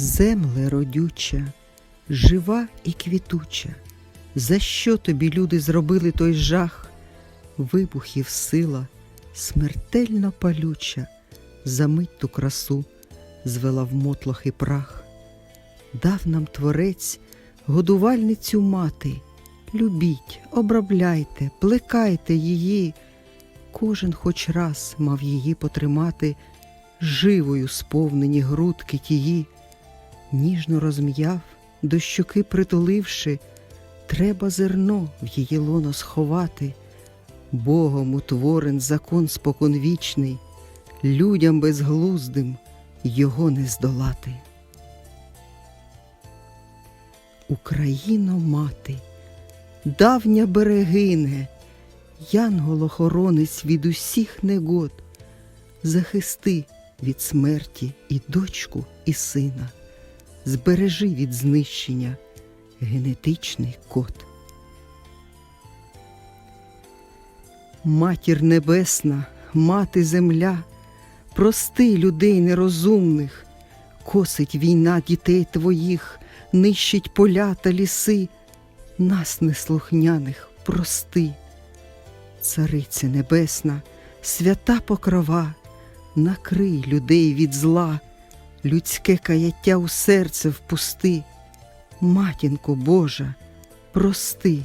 Земле родюча, жива і квітуча, за що тобі люди зробили той жах? Вибухів сила, смертельно палюча, за мить ту красу звела в мотлох і прах. Дав нам творець годувальницю мати, любіть, обробляйте, плекайте її. Кожен хоч раз мав її потримати, живою сповнені грудки тії, ніжно розм'яв, до щоки притуливши, треба зерно в її лоно сховати, Богом утворен закон споконвічний, людям безглуздим його не здолати. Україно мати, давня берегине, янгол-охоронець від усіх негод, захисти від смерті і дочку, і сина, збережи від знищення генетичний код. Матір небесна, мати земля, прости людей нерозумних, косить війна дітей твоїх, нищить поля та ліси, нас неслухняних прости. Цариця небесна, свята покрова, накрий людей від зла, людське каяття у серце впусти. Матінко Божа, прости.